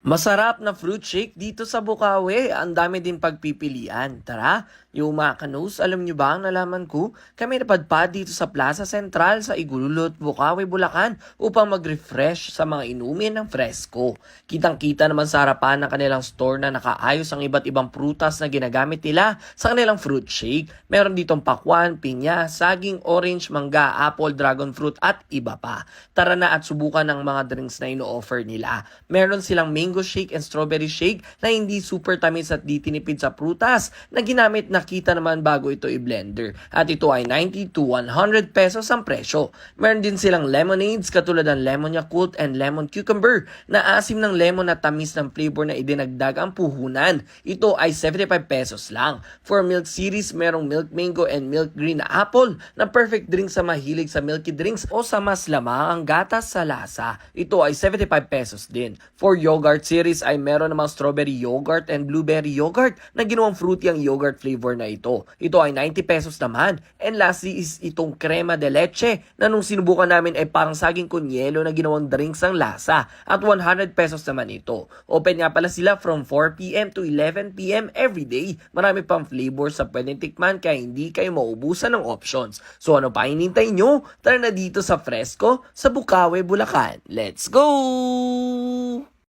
Masarap na fruit shake dito sa Bukawi. Ang dami din pagpipilian. Tara, yung mga kanus, alam nyo ba ang nalaman ko? Kami napadpad dito sa Plaza Central sa Igululot, Bukawi, Bulacan upang mag-refresh sa mga inumin ng fresco. Kitang-kita naman sa harapan ng kanilang store na nakaayos ang iba't ibang prutas na ginagamit nila sa kanilang fruit shake. Meron ditong pakwan, pinya, saging, orange, mangga, apple, dragon fruit at iba pa. Tara na at subukan ng mga drinks na ino-offer nila. Meron silang mango shake and strawberry shake na hindi super tamis at di tinipid sa prutas na ginamit na kita naman bago ito i-blender. At ito ay 90 to 100 pesos ang presyo. Meron din silang lemonades katulad ng lemon yakult and lemon cucumber na asim ng lemon at tamis ng flavor na idinagdag ang puhunan. Ito ay 75 pesos lang. For milk series, merong milk mango and milk green na apple na perfect drink sa mahilig sa milky drinks o sa mas lamang ang gatas sa lasa. Ito ay 75 pesos din. For yogurt series ay meron namang strawberry yogurt and blueberry yogurt na ginawang fruity ang yogurt flavor na ito. Ito ay 90 pesos naman. And lastly is itong crema de leche na nung sinubukan namin ay parang saging kunyelo na ginawang drinks ang lasa. At 100 pesos naman ito. Open nga pala sila from 4pm to 11pm every day. Marami pang flavors sa pwedeng tikman kaya hindi kayo maubusan ng options. So ano pa hinintay nyo? Tara na dito sa Fresco sa Bukawi, Bulacan. Let's go!